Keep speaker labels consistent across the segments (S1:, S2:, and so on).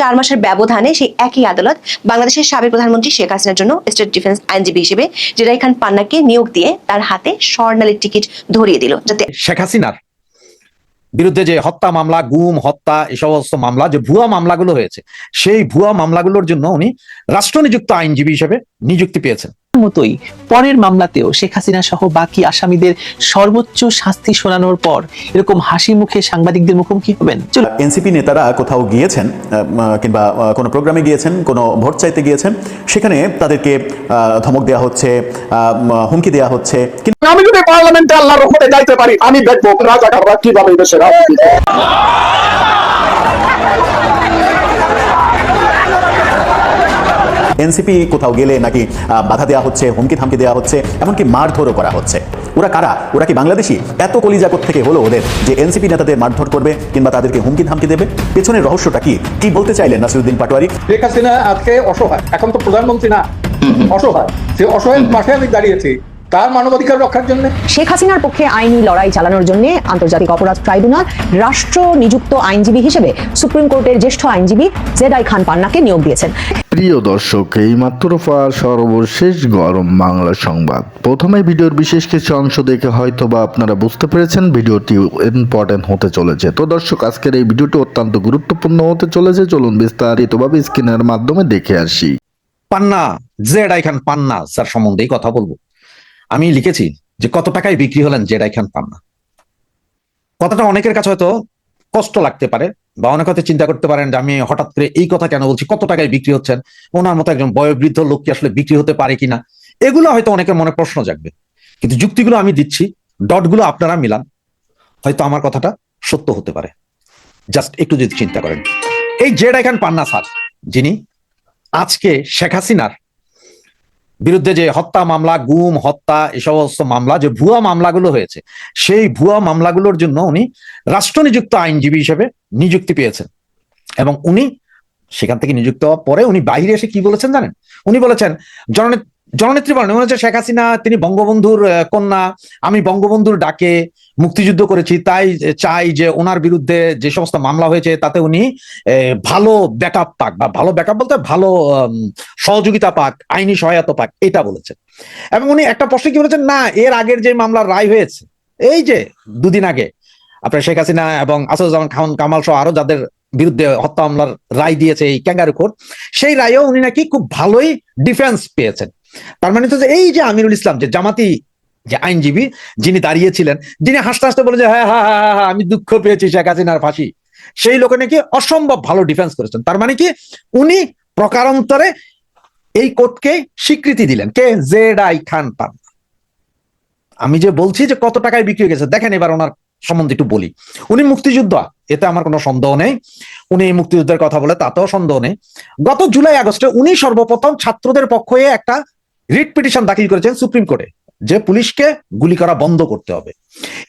S1: চার মাসের ব্যবধানে সেই একই আদালত বাংলাদেশের সাবেক প্রধানমন্ত্রী শেখ হাসিনার জন্য স্টেট ডিফেন্স আইনজীবী হিসেবে জিরাই খান পান্নাকে নিয়োগ দিয়ে তার হাতে স্বর্ণালীর টিকিট ধরিয়ে দিল
S2: যাতে শেখ হাসিনার বিরুদ্ধে যে হত্যা মামলা গুম হত্যা এ সমস্ত মামলা যে ভুয়া মামলাগুলো হয়েছে সেই ভুয়া মামলাগুলোর জন্য উনি রাষ্ট্র নিযুক্ত আইনজীবী হিসেবে নিযুক্তি পেয়েছেন
S1: মতোই পরের মামলাতেও শেখ হাসিনা সহ বাকি আসামিদের সর্বোচ্চ শাস্তি শোনানোর পর এরকম হাসি মুখে সাংবাদিকদের মুখোমুখি হবেন
S3: এনসিপি নেতারা কোথাও গিয়েছেন কিংবা কোনো প্রোগ্রামে গিয়েছেন কোনো ভোট চাইতে গিয়েছেন সেখানে তাদেরকে ধমক দেওয়া হচ্ছে হুমকি দেওয়া হচ্ছে
S4: আমি যদি পার্লামেন্টে আল্লাহর রহমতে যাইতে পারি আমি দেখবো রাজাকাররা কিভাবে
S3: এনসিপি কোথাও গেলে নাকি বাধা দেওয়া হচ্ছে হুমকি থামকি দেওয়া হচ্ছে এমনকি মারধরও করা হচ্ছে ওরা কারা ওরা কি বাংলাদেশি এত কলিজা থেকে হলো ওদের যে এনসিপি নেতাদের মারধর করবে কিংবা তাদেরকে হুমকি ধামকি দেবে পেছনের রহস্যটা কি কি বলতে চাইলেন নাসিরুদ্দিন পাটোয়ারি
S2: শেখ হাসিনা আজকে অসহায় এখন তো প্রধানমন্ত্রী না অসহায় সে অসহায় পাশে আমি দাঁড়িয়েছি তার মানবাধিকার রক্ষার জন্য
S1: শেখ হাসিনার পক্ষে আইনি লড়াই চালানোর জন্য আন্তর্জাতিক অপরাধ ট্রাইব্যুনাল রাষ্ট্র নিযুক্ত আইনজীবী হিসেবে সুপ্রিম কোর্টের জ্যেষ্ঠ আইনজীবী জেদাই খান পান্নাকে নিয়োগ দিয়েছেন
S5: প্রিয় দর্শক এই মাত্র পাওয়া সর্বশেষ গরম বাংলা সংবাদ প্রথমে ভিডিওর বিশেষ কিছু অংশ দেখে হয়তো বা আপনারা বুঝতে পেরেছেন ভিডিওটি ইম্পর্টেন্ট হতে চলেছে তো দর্শক আজকের এই ভিডিওটি অত্যন্ত গুরুত্বপূর্ণ হতে চলেছে চলুন বিস্তারিতভাবে স্ক্রিনের মাধ্যমে দেখে আসি
S2: পান্না জেড আইখান পান্না স্যার সম্বন্ধেই কথা বলবো আমি লিখেছি যে কত টাকায় বিক্রি হলেন জেডাই খান না কথাটা অনেকের কাছে হয়তো কষ্ট লাগতে পারে বা অনেক হয়তো চিন্তা করতে পারেন যে আমি হঠাৎ করে এই কথা কেন বলছি কত টাকায় বিক্রি হচ্ছেন ওনার মতো একজন বয়োবৃদ্ধ লোক কি আসলে বিক্রি হতে পারে কিনা এগুলো হয়তো অনেকের মনে প্রশ্ন জাগবে কিন্তু যুক্তিগুলো আমি দিচ্ছি ডটগুলো আপনারা মিলান হয়তো আমার কথাটা সত্য হতে পারে জাস্ট একটু যদি চিন্তা করেন এই জেড এখান পান্না স্যার যিনি আজকে শেখ হাসিনার বিরুদ্ধে যে হত্যা মামলা গুম হত্যা এ সমস্ত মামলা যে ভুয়া মামলাগুলো হয়েছে সেই ভুয়া মামলাগুলোর জন্য উনি রাষ্ট্রনিযুক্ত আইনজীবী হিসেবে নিযুক্তি পেয়েছেন এবং উনি সেখান থেকে নিযুক্ত হওয়ার পরে উনি বাইরে এসে কি বলেছেন জানেন উনি বলেছেন জননেত্রী জননেত্রী বলেন হচ্ছে শেখ হাসিনা তিনি বঙ্গবন্ধুর কন্যা আমি বঙ্গবন্ধুর ডাকে মুক্তিযুদ্ধ করেছি তাই চাই যে ওনার বিরুদ্ধে যে সমস্ত মামলা হয়েছে তাতে উনি ভালো ব্যাকআপ পাক বা ভালো ব্যাকআপ বলতে ভালো সহযোগিতা পাক আইনি সহায়তা পাক এটা বলেছেন এবং উনি একটা প্রশ্ন কি বলেছেন না এর আগের যে মামলার রায় হয়েছে এই যে দুদিন আগে আপনার শেখ হাসিনা এবং আসাদুজ্জামান খান কামাল সহ আরো যাদের বিরুদ্ধে হত্যা মামলার রায় দিয়েছে এই ক্যাঙ্গারুখোর সেই রায়েও উনি নাকি খুব ভালোই ডিফেন্স পেয়েছেন তার মানে তো এই যে আমিরুল ইসলাম যে জামাতি যে আইনজীবী যিনি দাঁড়িয়েছিলেন যিনি হাসতে হাসতে বলে যে হ্যাঁ হ্যাঁ হ্যাঁ হ্যাঁ আমি দুঃখ পেয়েছি শেখ হাসিনার ফাঁসি সেই লোকে নাকি অসম্ভব ভালো ডিফেন্স করেছেন তার মানে কি উনি প্রকারান্তরে এই কোর্টকে স্বীকৃতি দিলেন কে জেড আই খান পান আমি যে বলছি যে কত টাকায় বিক্রি হয়ে গেছে দেখেন এবার ওনার সম্বন্ধে একটু বলি উনি মুক্তিযুদ্ধ এতে আমার কোনো সন্দেহ নেই উনি এই মুক্তিযুদ্ধের কথা বলে তাতেও সন্দেহ নেই গত জুলাই আগস্টে উনি সর্বপ্রথম ছাত্রদের পক্ষে একটা রিট পিটিশন দাখিল করেছেন সুপ্রিম কোর্টে যে পুলিশকে গুলি করা বন্ধ করতে হবে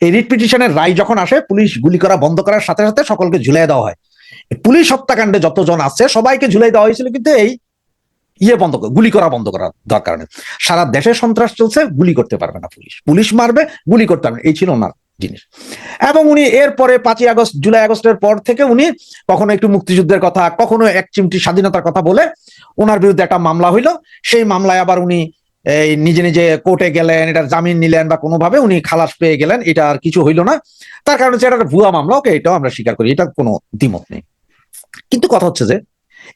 S2: এই রিট পিটিশনের রায় যখন আসে পুলিশ গুলি করা বন্ধ করার সাথে সাথে সকলকে ঝুলাই দেওয়া হয় পুলিশ হত্যাকাণ্ডে যতজন আছে সবাইকে ঝুলাই দেওয়া হয়েছিল কিন্তু এই ইয়ে বন্ধ গুলি করা বন্ধ করা দেওয়ার কারণে সারা দেশে সন্ত্রাস চলছে গুলি করতে পারবে না পুলিশ পুলিশ মারবে গুলি করতে পারবে এই ছিল ওনার জিনিস এবং উনি এরপরে পাঁচই আগস্ট জুলাই আগস্টের পর থেকে উনি কখনো একটু মুক্তিযুদ্ধের কথা কখনো এক চিমটি স্বাধীনতার কথা বলে ওনার বিরুদ্ধে একটা মামলা হইলো সেই মামলায় আবার উনি এই নিজে নিজে কোর্টে গেলেন এটার জামিন নিলেন বা কোনোভাবে উনি খালাস পেয়ে গেলেন এটা আর কিছু হইলো না তার কারণ হচ্ছে এটা ভুয়া মামলা ওকে এটাও আমরা স্বীকার করি এটা কোনো দ্বিমত নেই কিন্তু কথা হচ্ছে যে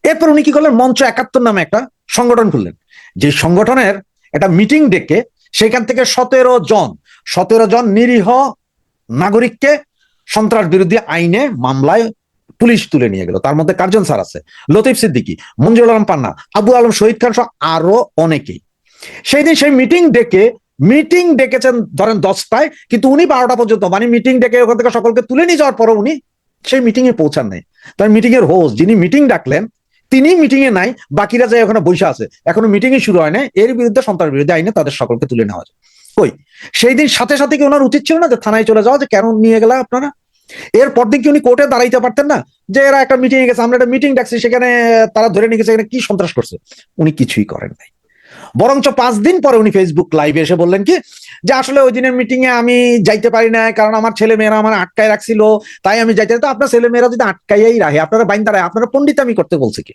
S2: এরপর উনি কি করলেন মঞ্চ একাত্তর নামে একটা সংগঠন খুললেন যে সংগঠনের একটা মিটিং ডেকে সেখান থেকে সতেরো জন সতেরো জন নিরীহ নাগরিককে সন্ত্রাস বিরোধী আইনে মামলায় পুলিশ তুলে নিয়ে গেল তার মধ্যে কার্জন স্যার আছে লতিফ সিদ্দিকি মঞ্জুর আলম পান্না আবু আলম শহীদ খান সহ আরো অনেকেই সেই দিন সেই মিটিং ডেকে মিটিং ডেকেছেন ধরেন দশটায় কিন্তু উনি বারোটা পর্যন্ত মানে মিটিং ডেকে ওখান থেকে সকলকে তুলে নিয়ে যাওয়ার পরে উনি সেই মিটিং এ পৌঁছান নাই তার মিটিং এর হোস্ট যিনি মিটিং ডাকলেন তিনি মিটিং এ নাই বাকিরা যে ওখানে বৈশা আছে এখনো মিটিং এ শুরু হয় না এর বিরুদ্ধে সন্ত্রাস বিরুদ্ধে আইনে তাদের সকলকে তুলে নেওয়া যায় ওই সেই দিন সাথে সাথে কি ওনার উচিত ছিল না যে থানায় চলে যাওয়া যে কেন নিয়ে গেলা আপনারা পর দিন কি উনি কোর্টে দাঁড়াইতে পারতেন না যে এরা একটা মিটিং গেছে আমরা একটা মিটিং ডাকছি সেখানে তারা ধরে নিয়ে গেছে কি সন্ত্রাস করছে উনি কিছুই করেন নাই বরঞ্চ পাঁচ দিন পরে উনি ফেসবুক লাইভে এসে বললেন কি যে আসলে ওই দিনের মিটিং এ আমি যাইতে পারি না কারণ আমার ছেলে মেয়েরা আমার আটকায় রাখছিল তাই আমি যাইতে তো আপনার ছেলে মেয়েরা যদি আটকাইয়াই রাখে আপনারা বাইন দাঁড়ায় আপনারা পন্ডিত আমি করতে বলছে কি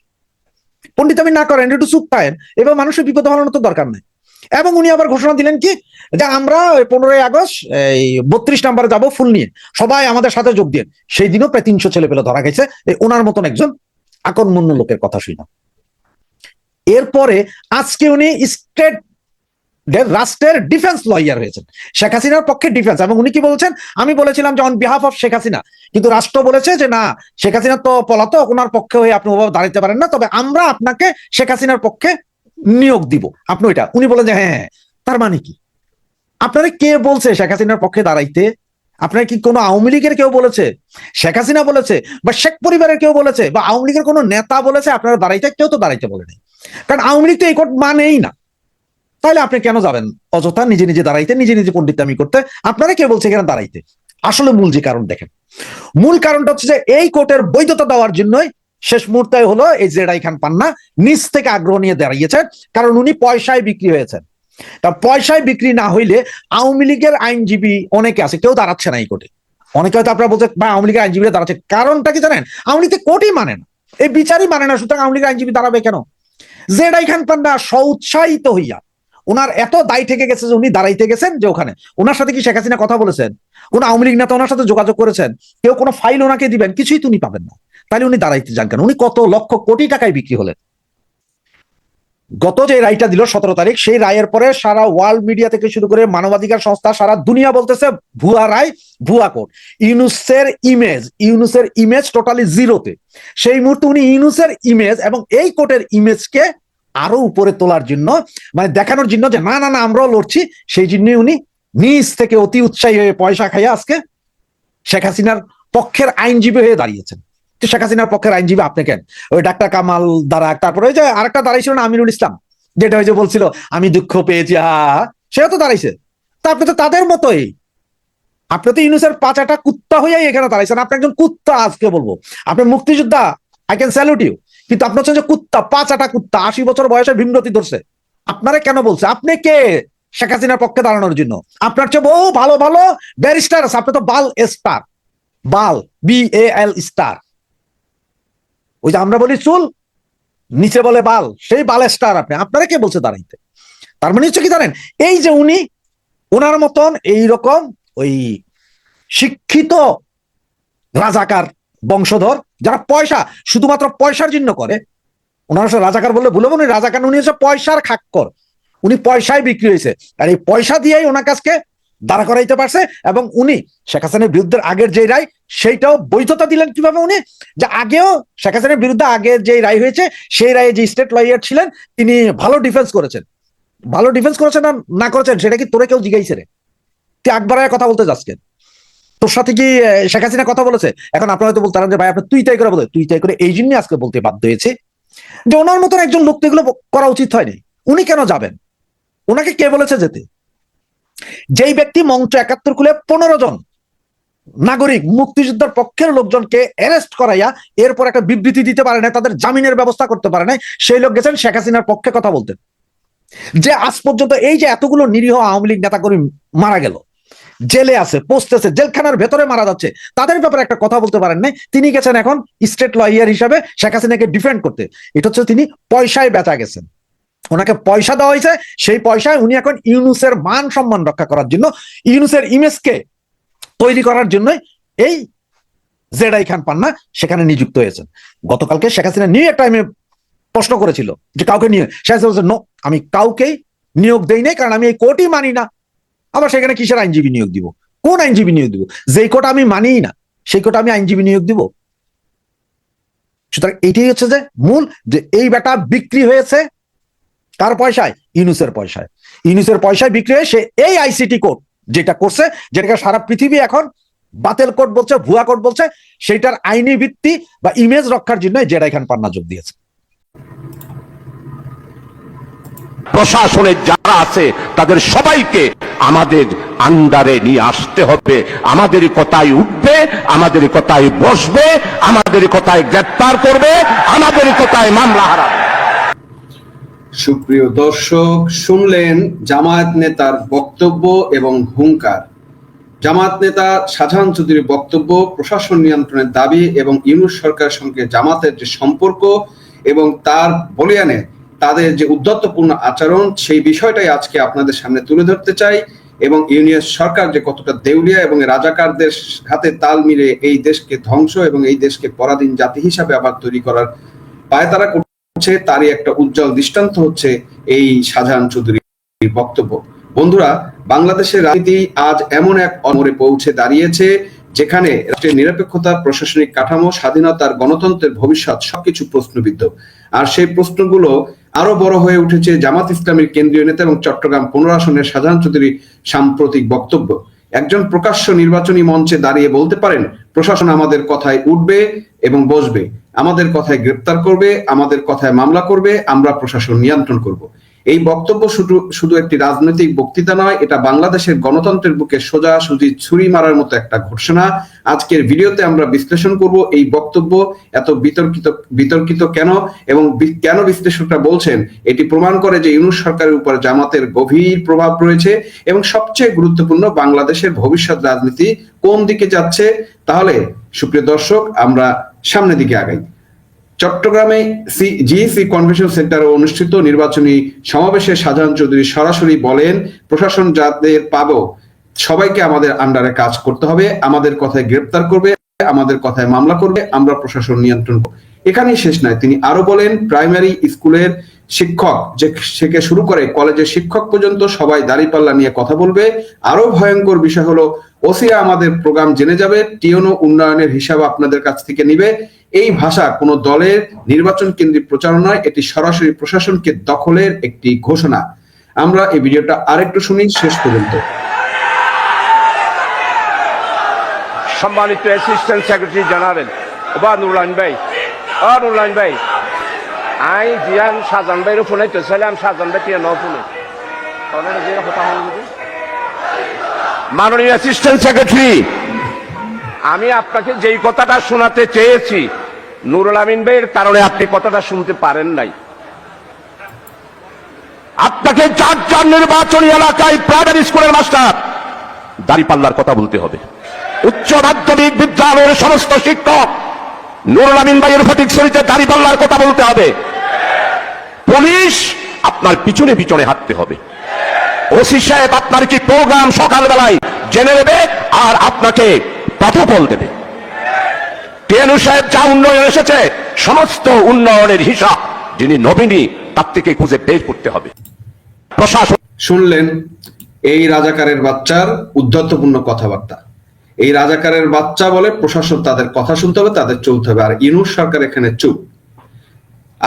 S2: পন্ডিত আমি না করেন একটু চুপ পায়েন এবার মানুষের বিপদ হওয়ার তো দরকার নাই এবং উনি আবার ঘোষণা দিলেন কি যে আমরা পনেরোই আগস্ট এই বত্রিশ নাম্বার যাবো ফুল নিয়ে সবাই আমাদের সাথে যোগ দিয়ে সেই দিনও প্রায় তিনশো ছেলে পেলে ধরা গেছে এই ওনার মতন একজন আকর্মণ্য লোকের কথা শুনে এরপরে আজকে উনি স্টেট রাষ্ট্রের ডিফেন্স লয়ার হয়েছেন শেখ হাসিনার পক্ষে ডিফেন্স এবং উনি কি বলছেন আমি বলেছিলাম যে on behalf of Sheikh Hasina কিন্তু রাষ্ট্র বলেছে যে না শেখ হাসিনা তো পলাতক ওনার পক্ষে হয়ে আপনি ওভাবে দাঁড়াইতে পারেন না তবে আমরা আপনাকে শেখ হাসিনার পক্ষে নিয়োগ দিব আপনি ওইটা উনি বলেন যে হ্যাঁ, হ্যাঁ, হ্যাঁ। তার মানে কি আপনারা কে বলছে শেখ হাসিনার পক্ষে দাঁড়াইতে আপনার কি কোনো আওয়ামী লীগের কেউ বলেছে শেখ হাসিনা বলেছে বা শেখ পরিবারের কেউ বলেছে বা আওয়ামী লীগের কোনো নেতা বলেছে আপনারা দাঁড়াইতে কেউ তো দাঁড়াইতে বলে নাই কারণ আওয়ামী লীগ তো এই কোট মানেই না তাহলে আপনি কেন যাবেন অযথা নিজে নিজে দাঁড়াইতে নিজে নিজে পণ্ডিতামি করতে আপনারা কেউ বলছে এখানে দাঁড়াইতে আসলে মূল যে কারণ দেখেন মূল কারণটা হচ্ছে যে এই কোর্টের বৈধতা দেওয়ার জন্যই শেষ মুহূর্তে হলো এই জেডাই খান পান্না নিচ থেকে আগ্রহ নিয়ে দাঁড়িয়েছে কারণ উনি পয়সায় বিক্রি হয়েছেন তা পয়সায় বিক্রি না হইলে আওয়ামী লীগের আইনজীবী অনেকে আছে কেউ দাঁড়াচ্ছে না এই কোটে অনেকে হয়তো আপনারা বলছেন আওয়ামী লীগের আইনজীবী দাঁড়াচ্ছে কারণটা কি জানেন আওয়ামী লীগ কোটি মানে না এই বিচারই মানে না সুতরাং আওয়ামী লীগের আইনজীবী দাঁড়াবে কেন জেডাই খান পান্না স্বউৎসাহিত হইয়া ওনার এত দায়ী থেকে গেছে যে উনি দাঁড়াইতে গেছেন যে ওখানে ওনার সাথে কি শেখ হাসিনা কথা বলেছেন কোন আওয়ামী লীগ নেতা ওনার সাথে যোগাযোগ করেছেন কেউ কোনো ফাইল ওনাকে দিবেন কিছুই তো উনি পাবেন না তাহলে উনি দাঁড়াইতে যান কেন উনি কত লক্ষ কোটি টাকায় বিক্রি হলেন গত যে রায়টা দিল সতেরো তারিখ সেই রায়ের পরে সারা ওয়ার্ল্ড মিডিয়া থেকে শুরু করে মানবাধিকার সংস্থা সারা দুনিয়া বলতেছে ভুয়া রায় ভুয়া কোর্ট ইউনুসের ইমেজ ইউনুসের ইমেজ টোটালি জিরোতে সেই মুহূর্তে উনি ইউনুসের ইমেজ এবং এই কোর্টের ইমেজকে আরো উপরে তোলার জন্য মানে দেখানোর জন্য যে না না না আমরাও লড়ছি সেই জন্য উনি নিজ থেকে অতি উৎসাহী হয়ে পয়সা খাইয়া আজকে শেখ হাসিনার পক্ষের আইনজীবী হয়ে দাঁড়িয়েছেন শেখ হাসিনার পক্ষের আইনজীবী আপনি কেন ওই ডাক্তার কামাল দ্বারা তারপরে ওই যে আরেকটা দাঁড়াইছিল না আমিরুল ইসলাম যেটা ওই যে বলছিল আমি দুঃখ পেয়েছি হা সেও তো দাঁড়াইছে তা আপনি তো তাদের মতোই আপনি তো ইউনুসের পাঁচাটা কুত্তা হইয়াই এখানে দাঁড়াইছেন আপনি একজন কুত্তা আজকে বলবো আপনি মুক্তিযোদ্ধা আই ক্যান স্যালুট ইউ কিন্তু আপনার হচ্ছে যে কুত্তা পাঁচ আটা কুত্তা আশি বছর বয়সে ভীমরতি ধরছে আপনারা কেন বলছে আপনি কে শেখ হাসিনার পক্ষে দাঁড়ানোর জন্য আপনার চেয়ে বহু ভালো ভালো ব্যারিস্টার আছে আপনি তো বাল স্টার বাল বি এ এল স্টার ওই যে আমরা বলি চুল নিচে বলে বাল সেই বাল স্টার আপনি আপনারা কে বলছে দাঁড়াইতে তার মানে হচ্ছে কি জানেন এই যে উনি ওনার মতন এইরকম ওই শিক্ষিত রাজাকার বংশধর যারা পয়সা শুধুমাত্র পয়সার জন্য করে ওনারা রাজাকার বললে ভুলব উনি রাজাকার উনি হচ্ছে পয়সার খাক্কর উনি পয়সায় বিক্রি হয়েছে আর এই পয়সা দিয়েই ওনার কাছকে দাঁড়া করাইতে পারছে এবং উনি শেখ হাসিনের বিরুদ্ধে আগের যে রায় সেইটাও বৈধতা দিলেন কিভাবে উনি যে আগেও শেখ হাসিনের বিরুদ্ধে আগের যে রায় হয়েছে সেই রায়ে যে স্টেট লয়ার ছিলেন তিনি ভালো ডিফেন্স করেছেন ভালো ডিফেন্স করেছেন না না করেছেন সেটা কি তোরে কেউ জিজ্ঞাসা রে তুই আকবরায় কথা বলতে যাচ্ছেন তোর সাথে কি শেখ হাসিনা কথা বলেছে এখন আপনারা হয়তো বলতে যে ভাই আপনার তুই তাই করে বলে তুই তাই করে এই জন্য আজকে বলতে বাধ্য হয়েছে যে ওনার মতন একজন লোক তো এগুলো করা উচিত হয়নি উনি কেন যাবেন ওনাকে কে বলেছে যেতে যেই ব্যক্তি মঞ্চ একাত্তর খুলে পনেরো জন নাগরিক মুক্তিযোদ্ধার পক্ষের লোকজনকে অ্যারেস্ট করাইয়া এরপর একটা বিবৃতি দিতে পারে না তাদের জামিনের ব্যবস্থা করতে পারে না সেই লোক গেছেন শেখ হাসিনার পক্ষে কথা বলতেন যে আজ পর্যন্ত এই যে এতগুলো নিরীহ আওয়ামী লীগ নেতাকর্মী মারা গেল জেলে আছে পোস্টেছে জেলখানার ভেতরে মারা যাচ্ছে তাদের ব্যাপারে একটা কথা বলতে পারেন নাই তিনি গেছেন এখন স্টেট লয়ার হিসাবে শেখ হাসিনাকে ডিফেন্ড করতে এটা হচ্ছে তিনি পয়সায় বেচা গেছেন ওনাকে পয়সা দেওয়া হয়েছে সেই পয়সায় উনি এখন ইউনুসের মান সম্মান রক্ষা করার জন্য ইউনুসের ইমেজকে তৈরি করার জন্য এই জেডাই খান পান্না সেখানে নিযুক্ত হয়েছেন গতকালকে শেখ হাসিনা নিউ ইয়র্ক টাইমে প্রশ্ন করেছিল যে কাউকে নিয়ে শেখ হাসিনা নো আমি কাউকেই নিয়োগ দেই নাই কারণ আমি এই কোর্টই মানি না আবার সেখানে কিসের আইনজীবী নিয়োগ দিব কোন আইনজীবী নিয়োগ দিব যেই কোটা আমি মানি না সেই কোটা আমি আইনজীবী নিয়োগ দিব সুতরাং এইটাই হচ্ছে যে মূল যে এই বেটা বিক্রি হয়েছে কার পয়সায় ইউনুসের পয়সায় ইউনুসের পয়সায় বিক্রি হয়ে সে এই আইসিটি কোড যেটা করছে যেটাকে সারা পৃথিবী এখন বাতেল কোড বলছে ভুয়া কোড বলছে সেটার আইনি ভিত্তি বা ইমেজ রক্ষার জন্য জেরা এখানে পান্না যোগ দিয়েছে
S6: প্রশাসনের যারা আছে তাদের সবাইকে আমাদের আন্ডারে নিয়ে আসতে হবে আমাদের কথায় উঠবে আমাদের কথায় বসবে আমাদের কথায় গ্রেপ্তার করবে আমাদের কথায় মামলা হারাবে
S7: সুপ্রিয় দর্শক শুনলেন জামায়াত নেতার বক্তব্য এবং হুঙ্কার জামাত নেতা সাধারণ চৌধুরীর বক্তব্য প্রশাসন নিয়ন্ত্রণের দাবি এবং ইউনুস সরকারের সঙ্গে জামাতের যে সম্পর্ক এবং তার বলিয়ানে তাদের যে উদ্যতপূর্ণ আচরণ সেই বিষয়টাই আজকে আপনাদের সামনে তুলে ধরতে চাই এবং ইউনিয়ন সরকার যে কতটা দেউলিয়া এবং রাজাকারদের হাতে তাল মিলে এই দেশকে ধ্বংস এবং এই দেশকে পরাধীন জাতি হিসাবে আবার তৈরি করার পায়তারা করছে তারই একটা উজ্জ্বল দৃষ্টান্ত হচ্ছে এই সাধারণ চৌধুরীর বক্তব্য বন্ধুরা বাংলাদেশের রাজনীতি আজ এমন এক অমরে পৌঁছে দাঁড়িয়েছে যেখানে রাষ্ট্রের নিরপেক্ষতা প্রশাসনিক কাঠামো স্বাধীনতার গণতন্ত্রের ভবিষ্যৎ সবকিছু প্রশ্নবিদ্ধ আর সেই প্রশ্নগুলো আরো বড় হয়ে উঠেছে জামাত ইসলামের কেন্দ্রীয় নেতা এবং চট্টগ্রাম পুনরাসনের সাধারণ চৌধুরী সাম্প্রতিক বক্তব্য একজন প্রকাশ্য নির্বাচনী মঞ্চে দাঁড়িয়ে বলতে পারেন প্রশাসন আমাদের কথায় উঠবে এবং বসবে আমাদের কথায় গ্রেপ্তার করবে আমাদের কথায় মামলা করবে আমরা প্রশাসন নিয়ন্ত্রণ করব এই বক্তব্য শুধু শুধু একটি রাজনৈতিক বক্তৃতা নয় এটা বাংলাদেশের গণতন্ত্রের বুকে সোজা সুজি ছুরি মারার মতো একটা ঘোষণা আজকের ভিডিওতে আমরা বিশ্লেষণ করব এই বক্তব্য এত বিতর্কিত বিতর্কিত কেন এবং কেন বিশ্লেষকরা বলছেন এটি প্রমাণ করে যে ইউনুস সরকারের উপর জামাতের গভীর প্রভাব রয়েছে এবং সবচেয়ে গুরুত্বপূর্ণ বাংলাদেশের ভবিষ্যৎ রাজনীতি কোন দিকে যাচ্ছে তাহলে সুপ্রিয় দর্শক আমরা সামনের দিকে আগাই চট্টগ্রামে জিএসি কনভেনশন সেন্টারে অনুষ্ঠিত নির্বাচনী সমাবেশে সাধারণ চৌধুরী সরাসরি বলেন প্রশাসন যাদের পাব সবাইকে আমাদের আন্ডারে কাজ করতে হবে আমাদের কথায় গ্রেপ্তার করবে আমাদের কথায় মামলা করবে আমরা প্রশাসন নিয়ন্ত্রণ করব এখানেই শেষ নয় তিনি আরো বলেন প্রাইমারি স্কুলের শিক্ষক যে থেকে শুরু করে কলেজের শিক্ষক পর্যন্ত সবাই দাঁড়িপাল্লা নিয়ে কথা বলবে আরো ভয়ঙ্কর বিষয় হলো ওসিয়া আমাদের প্রোগ্রাম জেনে যাবে টিওনো উন্নয়নের হিসাব আপনাদের কাছ থেকে নিবে এই ভাষা কোন দলের নির্বাচন কেন্দ্রিক নয় এটি সরাসরি প্রশাসনকে দখলের একটি ঘোষণা আমরা এই ভিডিওটা আরেকটু শুনি শেষ পর্যন্ত
S8: সম্মানিত assistant secretary general Obanur Rahman ভাই অনুর রহমান ভাই আই জিয়ান সাজান ভাইয়ের ফোনে তো ছিলাম সাজান ভাই ন ফোনে মাননীয় অ্যাসিস্ট্যান্ট সেক্রেটারি আমি আপনাকে যেই কথাটা শোনাতে চেয়েছি নুরুল আমিন ভাইয়ের কারণে আপনি কথাটা শুনতে পারেন নাই আপনাকে চার চার নির্বাচনী এলাকায় প্রাইমারি স্কুলের মাস্টার দাঁড়িপাল্লার কথা বলতে হবে উচ্চ মাধ্যমিক বিদ্যালয়ের সমস্ত শিক্ষক নুরুল আমিন ভাইয়ের ফটিকশরীতে দাঁড়িপাল্লার কথা বলতে হবে পুলিশ আপনার পিছনে পিছনে হাঁটতে হবে ওসি সাহেব আপনার কি প্রোগ্রাম সকালবেলায় জেনে নেবে আর আপনাকে পথফল দেবে টেনু সাহেব যা উন্নয়ন এসেছে সমস্ত উন্নয়নের হিসাব যিনি নবীনী তার থেকে খুঁজে বের করতে হবে
S7: প্রশাসন শুনলেন এই রাজাকারের বাচ্চার উদ্ধতপূর্ণ কথাবার্তা এই রাজাকারের বাচ্চা বলে প্রশাসন তাদের কথা শুনতে হবে তাদের চলতে হবে আর ইনুর সরকার এখানে চুপ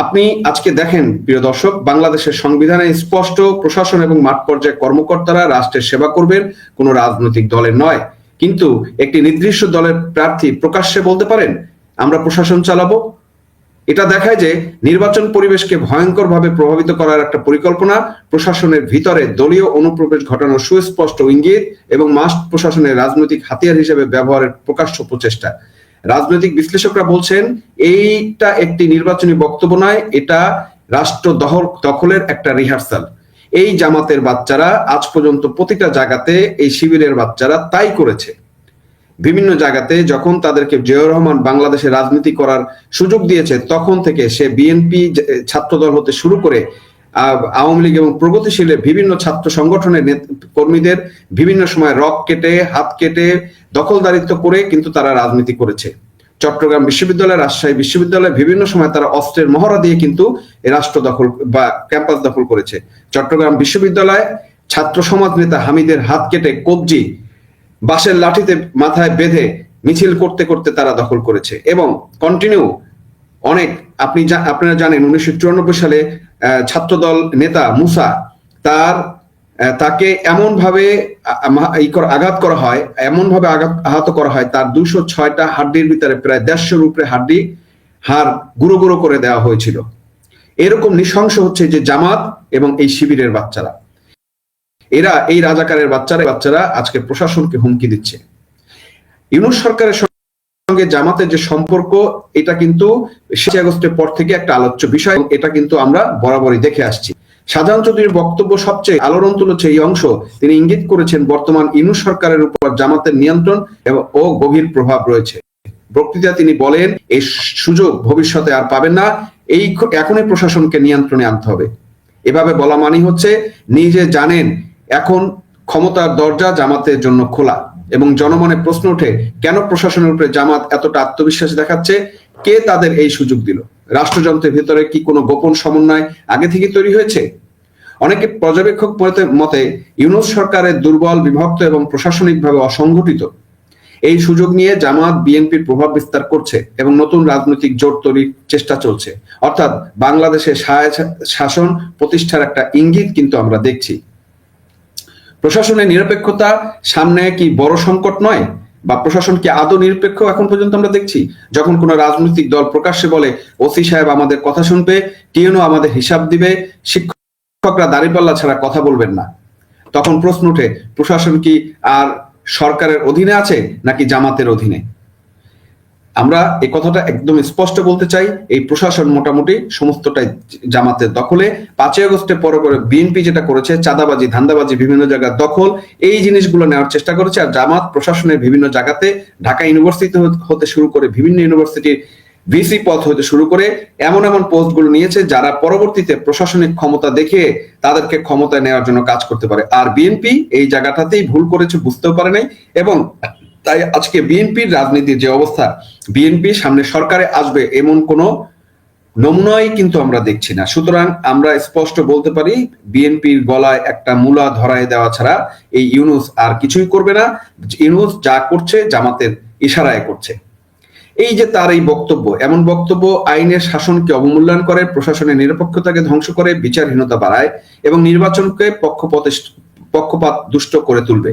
S7: আপনি আজকে দেখেন প্রিয় দর্শক বাংলাদেশের সংবিধানে স্পষ্ট প্রশাসন এবং মাঠ পর্যায়ে কর্মকর্তারা রাষ্ট্রের সেবা করবেন কোনো রাজনৈতিক দলের নয় কিন্তু একটি নির্দিষ্ট দলের প্রার্থী প্রকাশ্যে বলতে পারেন আমরা প্রশাসন চালাবো এটা দেখায় যে নির্বাচন পরিবেশকে ভয়ঙ্করভাবে প্রভাবিত করার একটা পরিকল্পনা প্রশাসনের ভিতরে দলীয় অনুপ্রবেশ ঘটানোর সুস্পষ্ট ইঙ্গিত এবং মাস প্রশাসনের রাজনৈতিক হাতিয়ার হিসেবে ব্যবহারের প্রকাশ্য প্রচেষ্টা রাজনৈতিক বিশ্লেষকরা বলছেন এইটা একটি নির্বাচনী বক্তব্য নয় এটা রাষ্ট্র দখলের একটা রিহার্সাল এই জামাতের বাচ্চারা আজ পর্যন্ত প্রতিটা জায়গাতে এই শিবিরের বাচ্চারা তাই করেছে বিভিন্ন জায়গাতে যখন তাদেরকে জিয়াউর রহমান বাংলাদেশে রাজনীতি করার সুযোগ দিয়েছে তখন থেকে সে বিএনপি ছাত্রদল হতে শুরু করে আওয়ামী লীগ এবং প্রগতিশীলে বিভিন্ন ছাত্র সংগঠনের কর্মীদের বিভিন্ন সময় রক কেটে হাত কেটে দখলদারিত্ব করে কিন্তু তারা রাজনীতি করেছে চট্টগ্রাম বিশ্ববিদ্যালয় রাজশাহী বিশ্ববিদ্যালয়ে বিভিন্ন সময় তারা অস্ত্রের মহড়া দিয়ে কিন্তু রাষ্ট্র দখল বা ক্যাম্পাস দখল করেছে চট্টগ্রাম বিশ্ববিদ্যালয়ে ছাত্র সমাজ নেতা হামিদের হাত কেটে কবজি বাঁশের লাঠিতে মাথায় বেঁধে মিছিল করতে করতে তারা দখল করেছে এবং কন্টিনিউ অনেক আপনি আপনারা জানেন উনিশশো সালে ছাত্রদল নেতা মুসা তার তাকে এমন ভাবে আঘাত করা হয় ভাবে আঘাত আহত করা হয় তার দুশো ছয়টা হাড্ডির ভিতরে প্রায় দেড়শো রূপে হাড্ডি হাড় গুঁড়ো গুঁড়ো করে দেওয়া হয়েছিল এরকম নৃশংস হচ্ছে যে জামাত এবং এই শিবিরের বাচ্চারা এরা এই রাজাকারের বাচ্চারা বাচ্চারা আজকে প্রশাসনকে হুমকি দিচ্ছে ইউনুস সরকারের সঙ্গে জামাতের যে সম্পর্ক এটা কিন্তু শেষ আগস্টের পর থেকে একটা আলোচ্য বিষয় এটা কিন্তু আমরা বরাবরই দেখে আসছি সাধারণ চৌধুরীর বক্তব্য সবচেয়ে আলোড়ন তুলেছে এই অংশ তিনি ইঙ্গিত করেছেন বর্তমান ইনু সরকারের উপর জামাতের নিয়ন্ত্রণ এবং ও গভীর প্রভাব রয়েছে বক্তৃতা তিনি বলেন এই সুযোগ ভবিষ্যতে আর পাবেন না এই এখনই প্রশাসনকে নিয়ন্ত্রণে আনতে হবে এভাবে বলা মানি হচ্ছে নিজে জানেন এখন ক্ষমতার দরজা জামাতের জন্য খোলা এবং জনমনে প্রশ্ন ওঠে কেন প্রশাসনের উপরে জামাত এতটা আত্মবিশ্বাস দেখাচ্ছে কে তাদের এই সুযোগ দিল রাষ্ট্রযন্ত্রের ভেতরে কি কোনো গোপন সমন্বয় আগে থেকে তৈরি হয়েছে অনেকে পর্যবেক্ষক মতে ইউনুস সরকারের দুর্বল বিভক্ত এবং প্রশাসনিকভাবে অসংগঠিত এই সুযোগ নিয়ে জামাত বিএনপির প্রভাব বিস্তার করছে এবং নতুন রাজনৈতিক জোট তৈরির চেষ্টা চলছে অর্থাৎ বাংলাদেশে শাসন প্রতিষ্ঠার একটা ইঙ্গিত কিন্তু আমরা দেখছি প্রশাসনের নিরপেক্ষতা সামনে কি বড় সংকট নয় বা প্রশাসন কি আদৌ নিরপেক্ষ এখন পর্যন্ত আমরা দেখছি যখন কোনো রাজনৈতিক দল প্রকাশ্যে বলে ওসি সাহেব আমাদের কথা শুনবে টিএনও আমাদের হিসাব দিবে শিক্ষকরা দাঁড়িপাল্লা ছাড়া কথা বলবেন না তখন প্রশ্ন উঠে প্রশাসন কি আর সরকারের অধীনে আছে নাকি জামাতের অধীনে আমরা এ কথাটা একদম স্পষ্ট বলতে চাই এই প্রশাসন মোটামুটি সমস্তটাই জামাতের দখলে পাঁচই আগস্টে পরে পরে বিএনপি যেটা করেছে চাঁদাবাজি ধান্দাবাজি বিভিন্ন জায়গায় দখল এই জিনিসগুলো নেওয়ার চেষ্টা করেছে আর জামাত প্রশাসনের বিভিন্ন জায়গাতে ঢাকা ইউনিভার্সিটি হতে শুরু করে বিভিন্ন ইউনিভার্সিটির ভিসি পথ হতে শুরু করে এমন এমন পোস্টগুলো নিয়েছে যারা পরবর্তীতে প্রশাসনিক ক্ষমতা দেখে তাদেরকে ক্ষমতা নেওয়ার জন্য কাজ করতে পারে আর বিএনপি এই জায়গাটাতেই ভুল করেছে বুঝতেও পারে নাই এবং তাই আজকে বিএনপির রাজনীতির যে অবস্থা বিএনপি সামনে সরকারে আসবে এমন কোন নমুনাই কিন্তু আমরা দেখছি না সুতরাং আমরা স্পষ্ট বলতে পারি বিএনপির গলায় একটা মূলা ধরায় দেওয়া ছাড়া এই ইউনুস আর কিছুই করবে না ইউনুস যা করছে জামাতের ইশারায় করছে এই যে তার এই বক্তব্য এমন বক্তব্য আইনের শাসনকে অবমূল্যায়ন করে প্রশাসনের নিরপেক্ষতাকে ধ্বংস করে বিচারহীনতা বাড়ায় এবং নির্বাচনকে পক্ষপাত দুষ্ট করে তুলবে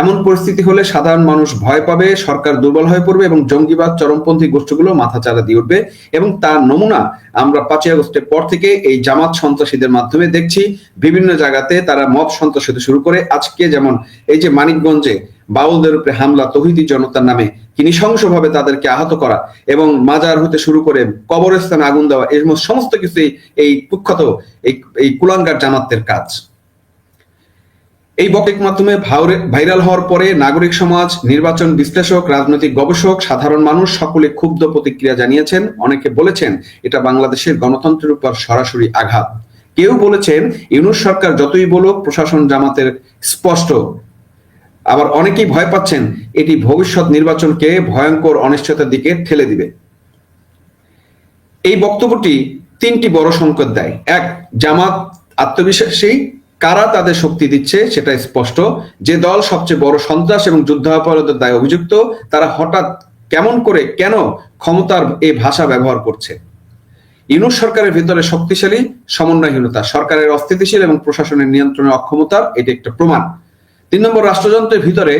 S7: এমন পরিস্থিতি হলে সাধারণ মানুষ ভয় পাবে সরকার দুর্বল হয়ে পড়বে এবং জঙ্গিবাদ চরমপন্থী গোষ্ঠীগুলো মাথা চাড়া দিয়ে উঠবে এবং তার নমুনা আমরা পাঁচই আগস্টের পর থেকে এই জামাত সন্ত্রাসীদের মাধ্যমে দেখছি বিভিন্ন জায়গাতে তারা মদ সন্ত্রাস হতে শুরু করে আজকে যেমন এই যে মানিকগঞ্জে বাউলদের উপরে হামলা তহিদি জনতার নামে কি নৃশংসভাবে তাদেরকে আহত করা এবং মাজার হতে শুরু করে কবরস্থানে আগুন দেওয়া এই সমস্ত কিছুই এই কুখ্যাত এই কুলাঙ্গার জামাতের কাজ এই বকেক মাধ্যমে ভাইরাল হওয়ার পরে নাগরিক সমাজ নির্বাচন বিশ্লেষক রাজনৈতিক গবেষক সাধারণ মানুষ সকলে ক্ষুব্ধ প্রতিক্রিয়া জানিয়েছেন অনেকে বলেছেন এটা বাংলাদেশের গণতন্ত্রের উপর সরাসরি আঘাত কেউ বলেছেন ইউনুস সরকার যতই বলুক প্রশাসন জামাতের স্পষ্ট আবার অনেকেই ভয় পাচ্ছেন এটি ভবিষ্যৎ নির্বাচনকে ভয়ঙ্কর অনিশ্চয়তার দিকে ঠেলে দিবে এই বক্তব্যটি তিনটি বড় সংকট দেয় এক জামাত আত্মবিশ্বাসী কারা তাদের শক্তি দিচ্ছে সেটা স্পষ্ট যে দল সবচেয়ে বড় সন্ত্রাস এবং অপরাধের দায় অভিযুক্ত তারা হঠাৎ কেমন করে কেন ক্ষমতার এই ভাষা ব্যবহার করছে ইউনুস সরকারের ভিতরে শক্তিশালী সমন্বয়হীনতা সরকারের অস্থিতিশীল এবং প্রশাসনের নিয়ন্ত্রণের অক্ষমতার এটি একটা প্রমাণ তিন নম্বর রাষ্ট্রযন্ত্রের ভিতরে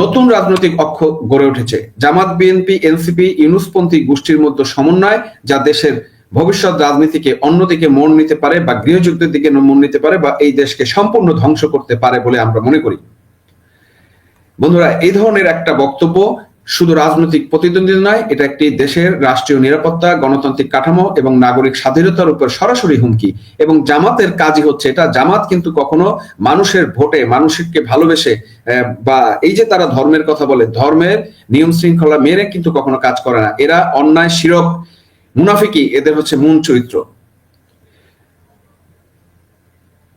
S7: নতুন রাজনৈতিক অক্ষ গড়ে উঠেছে জামাত বিএনপি এনসিপি ইউনুসপন্থী গোষ্ঠীর মধ্যে সমন্বয় যা দেশের ভবিষ্যৎ রাজনীতিকে অন্যদিকে মন নিতে পারে বা গৃহযুদ্ধের দিকে মন নিতে পারে বা এই দেশকে সম্পূর্ণ ধ্বংস করতে পারে বলে আমরা মনে করি বন্ধুরা এই ধরনের একটা বক্তব্য শুধু রাজনৈতিক প্রতিদ্বন্দ্বী নয় এটা একটি দেশের রাষ্ট্রীয় নিরাপত্তা গণতান্ত্রিক কাঠামো এবং নাগরিক স্বাধীনতার উপর সরাসরি হুমকি এবং জামাতের কাজই হচ্ছে এটা জামাত কিন্তু কখনো মানুষের ভোটে মানুষকে ভালোবেসে বা এই যে তারা ধর্মের কথা বলে ধর্মের নিয়ম শৃঙ্খলা মেনে কিন্তু কখনো কাজ করে না এরা অন্যায় শিরক মুনাফিকি এদের হচ্ছে মূল চরিত্র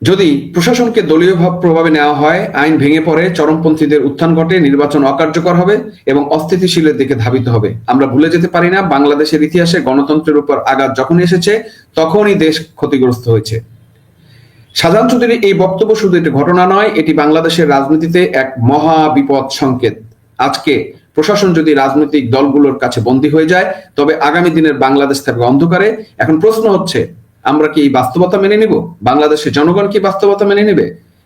S7: যদি প্রশাসনকে দলীয় ভাব প্রভাবে নেওয়া হয় আইন ভেঙে পড়ে চরমপন্থীদের উত্থান ঘটে নির্বাচন অকার্যকর হবে এবং অস্থিতিশীলের দিকে ধাবিত হবে আমরা ভুলে যেতে পারি না বাংলাদেশের ইতিহাসে গণতন্ত্রের উপর আঘাত যখন এসেছে তখনই দেশ ক্ষতিগ্রস্ত হয়েছে সাজান চৌধুরী এই বক্তব্য শুধু একটি ঘটনা নয় এটি বাংলাদেশের রাজনীতিতে এক মহা বিপদ সংকেত আজকে প্রশাসন যদি রাজনৈতিক দলগুলোর কাছে বন্দী হয়ে যায় তবে আগামী দিনের বাংলাদেশ থাকবে অন্ধকারে এখন প্রশ্ন হচ্ছে আমরা কি এই বাস্তবতা মেনে নিব বাংলাদেশের জনগণ কি বাস্তবতা মেনে নেবে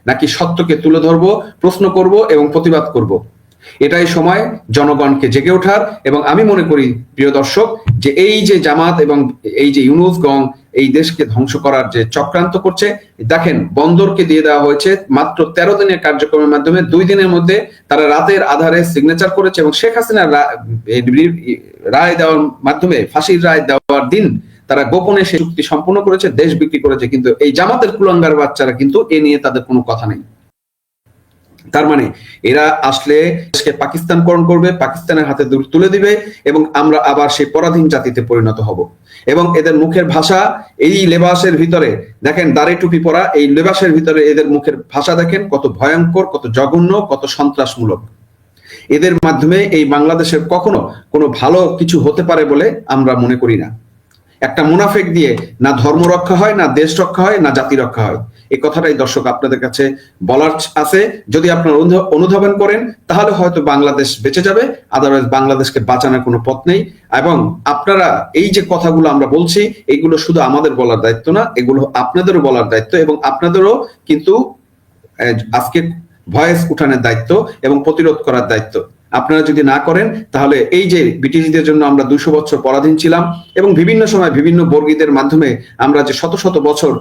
S7: নাকি সত্যকে তুলে ধরব প্রশ্ন করব এবং প্রতিবাদ করব এটাই সময় জনগণকে জেগে ওঠার এবং আমি মনে করি প্রিয় দর্শক যে এই যে জামাত এবং এই যে ইউনুস গং এই দেশকে ধ্বংস করার যে চক্রান্ত করছে দেখেন বন্দরকে দিয়ে দেওয়া হয়েছে মাত্র তেরো দিনের কার্যক্রমের মাধ্যমে দুই দিনের মধ্যে তারা রাতের আধারে সিগনেচার করেছে এবং শেখ হাসিনার রায় দেওয়ার মাধ্যমে ফাঁসির রায় দেওয়ার দিন তারা গোপনে সে চুক্তি সম্পূর্ণ করেছে দেশ বিক্রি করেছে কিন্তু এই জামাতের কুলঙ্গার বাচ্চারা কিন্তু এ নিয়ে তাদের কোনো কথা নেই তার মানে এরা আসলে দেশকে পাকিস্তানকরণ করবে পাকিস্তানের হাতে দূর তুলে দিবে এবং আমরা আবার সেই পরাধীন জাতিতে পরিণত হব এবং এদের মুখের ভাষা এই লেবাসের ভিতরে দেখেন দাড়ি টুপি পরা এই লেবাসের ভিতরে এদের মুখের ভাষা দেখেন কত ভয়ঙ্কর কত জঘন্য কত সন্ত্রাসমূলক এদের মাধ্যমে এই বাংলাদেশের কখনো কোনো ভালো কিছু হতে পারে বলে আমরা মনে করি না একটা মুনাফেক দিয়ে না ধর্ম রক্ষা হয় না দেশ রক্ষা হয় না জাতি রক্ষা হয় এই কথাটাই দর্শক আপনাদের কাছে বলার আছে যদি আপনারা অনুধাবন করেন তাহলে হয়তো বাংলাদেশ বেঁচে যাবে আদারওয়াইজ বাংলাদেশকে বাঁচানোর কোনো পথ নেই এবং আপনারা এই যে কথাগুলো আমরা বলছি এগুলো শুধু আমাদের বলার দায়িত্ব না এগুলো আপনাদেরও বলার দায়িত্ব এবং আপনাদেরও কিন্তু আজকে ভয়েস উঠানের দায়িত্ব এবং প্রতিরোধ করার দায়িত্ব আপনারা যদি না করেন তাহলে এই যে ব্রিটিশদের জন্য আমরা দুশো বছর পরাধীন ছিলাম এবং বিভিন্ন সময় বিভিন্ন বর্গীদের মাধ্যমে আমরা যে শত শত বছর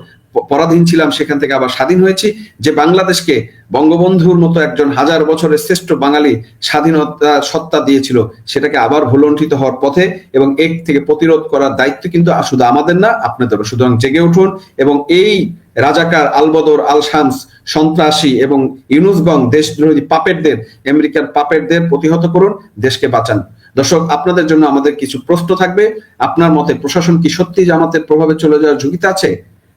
S7: পরাধীন ছিলাম সেখান থেকে আবার স্বাধীন হয়েছি যে বাংলাদেশকে বঙ্গবন্ধুর মতো একজন হাজার বছরের শ্রেষ্ঠ বাঙালি স্বাধীনতা সত্তা দিয়েছিল সেটাকে আবার ভুলণ্ঠিত হওয়ার পথে এবং এক থেকে প্রতিরোধ করার দায়িত্ব কিন্তু শুধু আমাদের না আপনাদেরও সুতরাং জেগে উঠুন এবং এই রাজাকার আলবদর আল শামস সন্ত্রাসী এবং ইউনুসগং দেশদ্রোহী পাপেটদের আমেরিকার পাপেটদের প্রতিহত করুন দেশকে বাঁচান দর্শক আপনাদের জন্য আমাদের কিছু প্রশ্ন থাকবে আপনার মতে প্রশাসন কি সত্যি জামাতের প্রভাবে চলে যাওয়ার ঝুঁকিতে আছে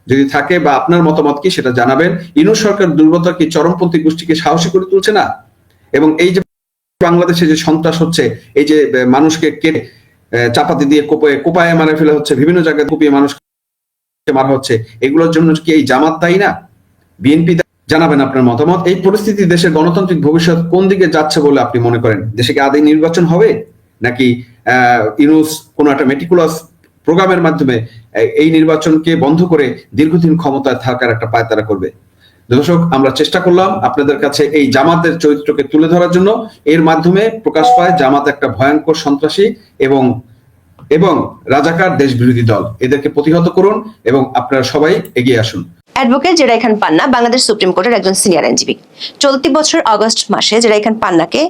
S7: যদি থাকে বা আপনার মতামত কি সেটা জানাবেন ইনু সরকার দুর্বলতা কি চরমপন্থী গোষ্ঠীকে সাহসী করে তুলছে না এবং এই যে বাংলাদেশে যে সন্ত্রাস হচ্ছে এই যে মানুষকে কেটে চাপাতি দিয়ে কোপায় কোপায় মারে ফেলে হচ্ছে বিভিন্ন জায়গায় কুপিয়ে মানুষকে মারা হচ্ছে এগুলোর জন্য কি এই জামাত দায়ী না বিএনপি জানাবেন আপনার মতামত এই পরিস্থিতি দেশের গণতান্ত্রিক ভবিষ্যৎ কোন দিকে যাচ্ছে বলে আপনি মনে করেন দেশে কি আদি নির্বাচন হবে নাকি ইউনুস কোন একটা মেটিকুলাস প্রোগ্রামের মাধ্যমে এই নির্বাচনকে বন্ধ করে দীর্ঘদিন ক্ষমতায় থাকার একটা পায়তারা করবে দর্শক আমরা চেষ্টা করলাম আপনাদের কাছে এই জামাতের চরিত্রকে তুলে ধরার জন্য এর মাধ্যমে প্রকাশ পায় জামাত একটা ভয়ঙ্কর সন্ত্রাসী এবং এবং রাজাকার দেশ বিরোধী দল এদেরকে প্রতিহত করুন এবং আপনারা সবাই এগিয়ে আসুন অ্যাডভোকেট জেরাই খান পান্না বাংলাদেশ সুপ্রিম কোর্টের একজন সিনিয়র আইনজীবী চলতি বছর অগস্ট মাসে জেরাই খান পান্নাকে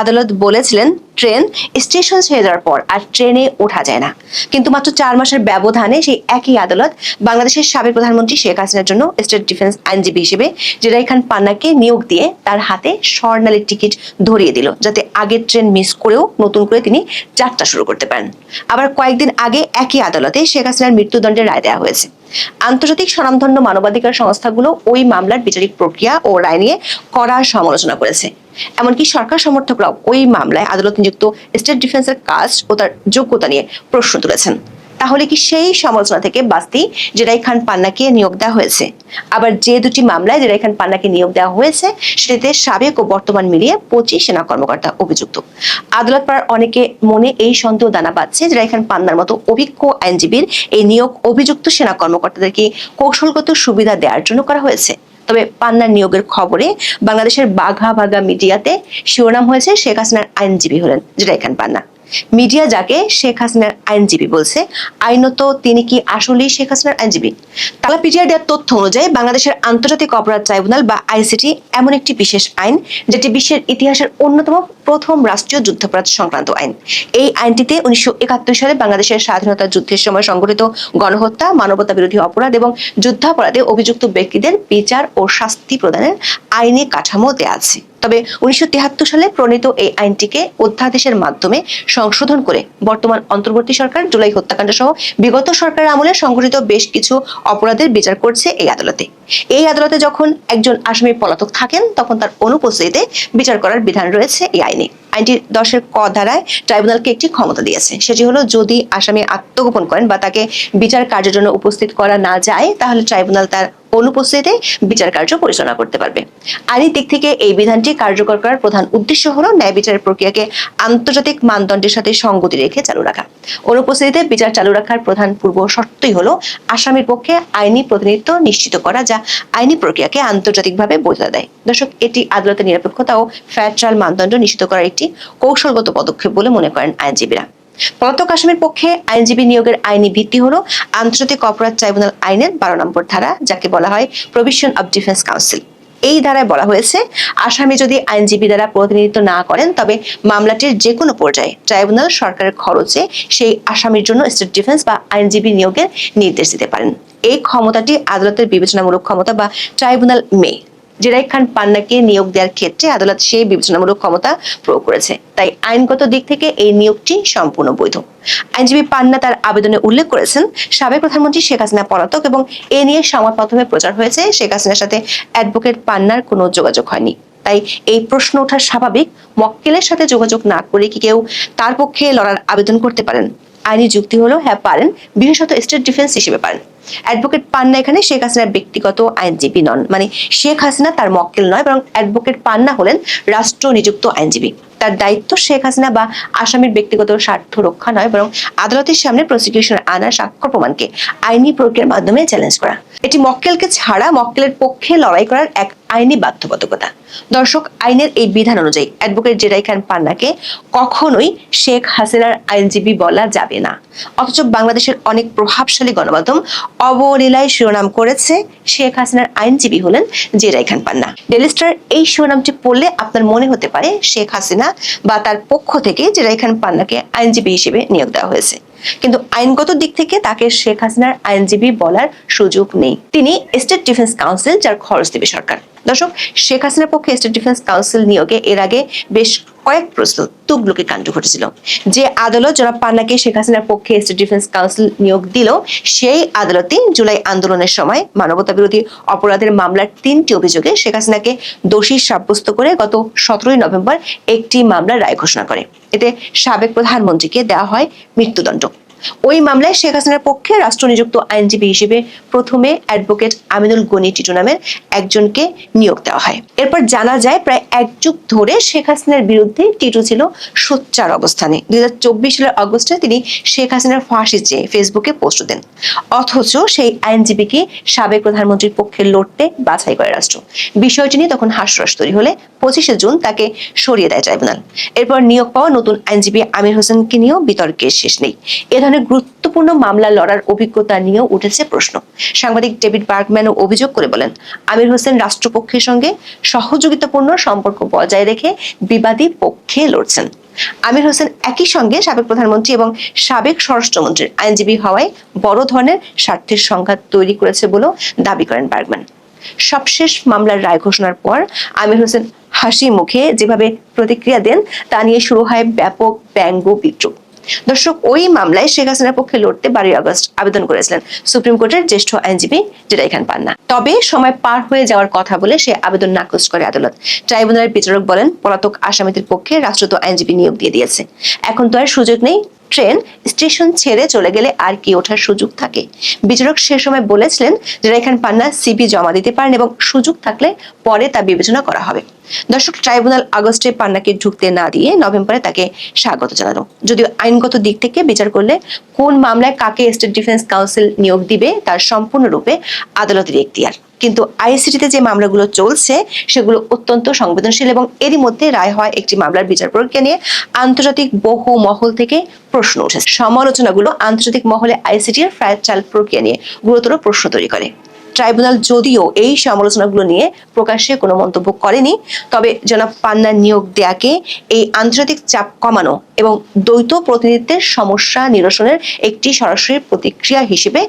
S7: আদালত বলেছিলেন ট্রেন স্টেশন ছেড়ে যাওয়ার পর আর ট্রেনে ওঠা যায় না কিন্তু মাত্র চার মাসের ব্যবধানে সেই একই আদালত বাংলাদেশের সাবেক প্রধানমন্ত্রী শেখ হাসিনার জন্য স্টেট ডিফেন্স আইনজীবী হিসেবে জেরাই খান পান্নাকে নিয়োগ দিয়ে তার হাতে স্বর্ণালীর টিকিট ধরিয়ে দিল যাতে আগের ট্রেন মিস করেও নতুন করে তিনি যাত্রা শুরু করতে পারেন আবার কয়েকদিন আগে একই আদালতে শেখ হাসিনার মৃত্যুদণ্ডের রায় দেওয়া হয়েছে আন্তর্জাতিক স্বনামধন্য মানবাধিকার সংস্থাগুলো ওই মামলার বিচারিক প্রক্রিয়া ও রায় নিয়ে কড়া সমালোচনা করেছে এমনকি সরকার সমর্থকরাও ওই মামলায় আদালত নিযুক্ত স্টেট ডিফেন্সের কাজ ও তার যোগ্যতা নিয়ে প্রশ্ন তুলেছেন তাহলে কি সেই সমালোচনা থেকে বাস্তি জেরাই খান পান্নাকে নিয়োগ দেওয়া হয়েছে আবার যে দুটি মামলায় জেরাই খান পান্নাকে নিয়োগ দেওয়া হয়েছে সেটিতে সাবেক ও বর্তমান মিলিয়ে পঁচিশ সেনা কর্মকর্তা অভিযুক্ত আদালত পাড়ার অনেকে মনে এই সন্দেহ দানা পাচ্ছে জেরাই খান পান্নার মতো অভিজ্ঞ আইনজীবীর এই নিয়োগ অভিযুক্ত সেনা কর্মকর্তাদেরকে কৌশলগত সুবিধা দেওয়ার জন্য করা হয়েছে তবে পান্নার নিয়োগের খবরে বাংলাদেশের বাঘা বাঘা মিডিয়াতে শিরোনাম হয়েছে শেখ হাসিনার আইনজীবী হলেন জেরাই খান পান্না মিডিয়া যাকে শেখ হাসিনার আইনজীবী বলছে আইনত তিনি কি আসলেই শেখ হাসিনার আইনজীবী তালাপিডিয়া দেওয়ার তথ্য অনুযায়ী বাংলাদেশের আন্তর্জাতিক অপরাধ ট্রাইব্যুনাল বা আইসিটি এমন একটি বিশেষ আইন যেটি বিশ্বের ইতিহাসের অন্যতম প্রথম রাষ্ট্রীয় যুদ্ধাপরাধ সংক্রান্ত আইন এই আইনটিতে উনিশশো সালে বাংলাদেশের স্বাধীনতা যুদ্ধের সময় সংঘটিত গণহত্যা মানবতা বিরোধী অপরাধ এবং যুদ্ধাপরাধে অভিযুক্ত ব্যক্তিদের বিচার ও শাস্তি প্রদানের আইনি কাঠামো দেয়া আছে তবে উনিশশো সালে প্রণীত এই আইনটিকে অধ্যাদেশের মাধ্যমে সংশোধন করে বর্তমান অন্তর্বর্তী সরকার জুলাই হত্যাকাণ্ড সহ বিগত সরকারের আমলে সংঘটিত বেশ কিছু অপরাধের বিচার করছে এই আদালতে এই আদালতে যখন একজন আসামি পলাতক থাকেন তখন তার অনুপস্থিতিতে বিচার করার বিধান রয়েছে এই আইনে আইনটি দশের ক ধারায় ট্রাইব্যুনালকে একটি ক্ষমতা দিয়েছে সেটি হলো যদি আসামি আত্মগোপন করেন বা তাকে বিচার কার্যের জন্য উপস্থিত করা না যায় তাহলে ট্রাইব্যুনাল তার অনুপস্থিতিতে বিচার কার্য পরিচালনা করতে পারবে আইনি দিক থেকে এই বিধানটি কার্যকর করার প্রধান উদ্দেশ্য হলো ন্যায় বিচারের প্রক্রিয়াকে আন্তর্জাতিক মানদণ্ডের সাথে সঙ্গতি রেখে চালু রাখা অনুপস্থিতিতে বিচার চালু রাখার প্রধান পূর্ব শর্তই হলো আসামির পক্ষে আইনি প্রতিনিধিত্ব নিশ্চিত করা যা আইনি প্রক্রিয়াকে আন্তর্জাতিকভাবে বোঝা দেয় দর্শক এটি আদালতের নিরপেক্ষতা ও ফ্যাট ট্রায়াল মানদণ্ড নিশ্চিত করার একটি কৌশলগত পদক্ষেপ বলে মনে করেন আইনজীবীরা পলাতক আসামির পক্ষে আইনজীবী নিয়োগের আইনি ভিত্তি হল আন্তর্জাতিক অপরাধ ট্রাইব্যুনাল আইনের বারো নম্বর ধারা যাকে বলা হয় প্রভিশন অব ডিফেন্স কাউন্সিল এই ধারায় বলা হয়েছে আসামি যদি আইনজীবী দ্বারা প্রতিনিধিত্ব না করেন তবে মামলাটির যে কোনো পর্যায়ে ট্রাইব্যুনাল সরকারের খরচে সেই আসামির জন্য স্টেট ডিফেন্স বা আইনজীবী নিয়োগের নির্দেশ দিতে পারেন এই ক্ষমতাটি আদালতের বিবেচনামূলক ক্ষমতা বা ট্রাইব্যুনাল মে জেরাই খান পান্নাকে নিয়োগ দেওয়ার ক্ষেত্রে আদালত সেই বিবেচনামূলক ক্ষমতা প্রয়োগ করেছে তাই আইনগত দিক থেকে এই নিয়োগটি সম্পূর্ণ বৈধ আইনজীবী পান্না তার আবেদনে উল্লেখ করেছেন সাবেক প্রধানমন্ত্রী শেখ হাসিনা পলাতক এবং এ নিয়ে সংবাদ মাধ্যমে প্রচার হয়েছে শেখ হাসিনার সাথে অ্যাডভোকেট পান্নার কোনো যোগাযোগ হয়নি তাই এই প্রশ্ন ওঠা স্বাভাবিক মক্কেলের সাথে যোগাযোগ না করে কি কেউ তার পক্ষে লড়ার আবেদন করতে পারেন আইনি যুক্তি হলো হ্যাঁ পারেন বিশেষত স্টেট ডিফেন্স হিসেবে পারেন অ্যাডভোকেট পান্না এখানে শেখ হাসিনার ব্যক্তিগত আইনজীবী নন মানে শেখ হাসিনা তার মক্কেল নয় বরং অ্যাডভোকেট পান্না হলেন রাষ্ট্র নিযুক্ত আইনজীবী তার দায়িত্ব শেখ হাসিনা বা আসামির ব্যক্তিগত স্বার্থ রক্ষা নয় বরং আদালতের সামনে প্রসিকিউশন আনা সাক্ষ্য প্রমাণকে আইনি প্রক্রিয়ার মাধ্যমে চ্যালেঞ্জ করা এটি মক্কেলকে ছাড়া মক্কেলের পক্ষে লড়াই করার এক আইনি বাধ্যবাধকতা দর্শক আইনের এই বিধান অনুযায়ী অ্যাডভোকেট জেরাই খান পান্নাকে কখনোই শেখ হাসিনার আইনজীবী বলা যাবে না অথচ বাংলাদেশের অনেক প্রভাবশালী গণমাধ্যম অবলীলায় শিরোনাম করেছে শেখ হাসিনার আইনজীবী হলেন জেরাই খান পান্না ডেলিস্টার এই শিরোনামটি পড়লে আপনার মনে হতে পারে শেখ হাসিনা বা তার পক্ষ থেকে যেটা এখানে পান্নাকে আইনজীবী হিসেবে নিয়োগ দেওয়া হয়েছে কিন্তু আইনগত দিক থেকে তাকে শেখ হাসিনার আইনজীবী বলার সুযোগ নেই তিনি স্টেট ডিফেন্স কাউন্সিল যার খরচ দেবে সরকার দর্শক শেখ হাসিনার পক্ষে স্টেট ডিফেন্স কাউন্সিল নিয়োগে এর আগে বেশ কয়েক প্রশ্ন তুগলুকে কাণ্ড ঘটেছিল যে আদালত যারা পান্নাকে শেখ হাসিনার পক্ষে স্টেট ডিফেন্স কাউন্সিল নিয়োগ দিল সেই আদালতে জুলাই আন্দোলনের সময় মানবতা বিরোধী অপরাধের মামলার তিনটি অভিযোগে শেখ হাসিনাকে দোষী সাব্যস্ত করে গত সতেরোই নভেম্বর একটি মামলার রায় ঘোষণা করে এতে সাবেক প্রধানমন্ত্রীকে দেওয়া হয় মৃত্যুদণ্ড ওই মামলায় শেখ হাসিনার পক্ষে রাষ্ট্রনিযুক্ত আইনজীবী হিসেবে প্রথমে অ্যাডভোকেট আমিনুল গনি টিটু নামের একজনকে নিয়োগ দেওয়া হয় এরপর জানা যায় প্রায় এক যুগ ধরে শেখ হাসিনার বিরুদ্ধে টিটু ছিল সোচ্চার অবস্থানে দুই সালের অগস্টে তিনি শেখ হাসিনার ফাঁসি চেয়ে ফেসবুকে পোস্ট দেন অথচ সেই আইনজীবীকে সাবেক প্রধানমন্ত্রীর পক্ষে লড়তে বাছাই করে রাষ্ট্র বিষয়টি নিয়ে তখন হাস্যরস তৈরি হলে পঁচিশে জুন তাকে সরিয়ে দেয় ট্রাইব্যুনাল এরপর নিয়োগ পাওয়া নতুন আইনজীবী আমির হোসেনকে নিয়েও বিতর্কের শেষ নেই এ ধরনের ধরনের গুরুত্বপূর্ণ মামলা লড়ার অভিজ্ঞতা নিয়ে উঠেছে প্রশ্ন সাংবাদিক ডেভিড বার্গম্যানও অভিযোগ করে বলেন আমির হোসেন রাষ্ট্রপক্ষের সঙ্গে সহযোগিতাপূর্ণ সম্পর্ক বজায় রেখে বিবাদী পক্ষে লড়ছেন আমির হোসেন একই সঙ্গে সাবেক প্রধানমন্ত্রী এবং সাবেক স্বরাষ্ট্রমন্ত্রীর আইনজীবী হওয়ায় বড় ধরনের স্বার্থের সংঘাত তৈরি করেছে বলেও দাবি করেন বার্গম্যান সবশেষ মামলার রায় ঘোষণার পর আমির হোসেন হাসি মুখে যেভাবে প্রতিক্রিয়া দেন তা নিয়ে শুরু হয় ব্যাপক ব্যঙ্গ বিদ্রোহ দর্শক ওই মামলায় শেখ হাসিনার পক্ষে লড়তে বারোই আগস্ট আবেদন করেছিলেন সুপ্রিম কোর্টের জ্যেষ্ঠ আইনজীবী যেটা এখানে পান না তবে সময় পার হয়ে যাওয়ার কথা বলে সে আবেদন নাকচ করে আদালত ট্রাইব্যুনালের বিচারক বলেন পলাতক আসামিদের পক্ষে রাষ্ট্রত আইনজীবী নিয়োগ দিয়ে দিয়েছে এখন তো আর সুযোগ নেই ট্রেন স্টেশন ছেড়ে চলে গেলে আর কি ওঠার সুযোগ থাকে বিচারক সে সময় বলেছিলেন যারা এখানে পান্না সিবি জমা দিতে পারেন এবং সুযোগ থাকলে পরে তা বিবেচনা করা হবে দর্শক ট্রাইব্যুনাল আগস্টে পান্নাকে ঢুকতে না দিয়ে নভেম্বরে তাকে স্বাগত জানালো যদিও আইনগত দিক থেকে বিচার করলে কোন মামলায় কাকে স্টেট ডিফেন্স কাউন্সিল নিয়োগ দিবে তার সম্পূর্ণরূপে আদালতের এখতিয়ার কিন্তু আইসিটিতে যে মামলাগুলো চলছে সেগুলো অত্যন্ত সংবেদনশীল এবং এরই মধ্যে রায় হয় একটি মামলার বিচার প্রক্রিয়া নিয়ে আন্তর্জাতিক বহু মহল থেকে প্রশ্ন উঠেছে সমালোচনাগুলো আন্তর্জাতিক মহলে আইসিটির ফ্রায়ার চাল প্রক্রিয়া নিয়ে গুরুতর প্রশ্ন তৈরি করে ট্রাইব্যুনাল যদিও এই সমালোচনাগুলো নিয়ে প্রকাশ্যে কোনো মন্তব্য করেনি তবে জনাব পান্নার নিয়োগ দেয়াকে এই আন্তর্জাতিক চাপ কমানো এবং দ্বৈত প্রতিনিধিত্বের সমস্যা নিরসনের একটি সরাসরি প্রতিক্রিয়া হিসেবে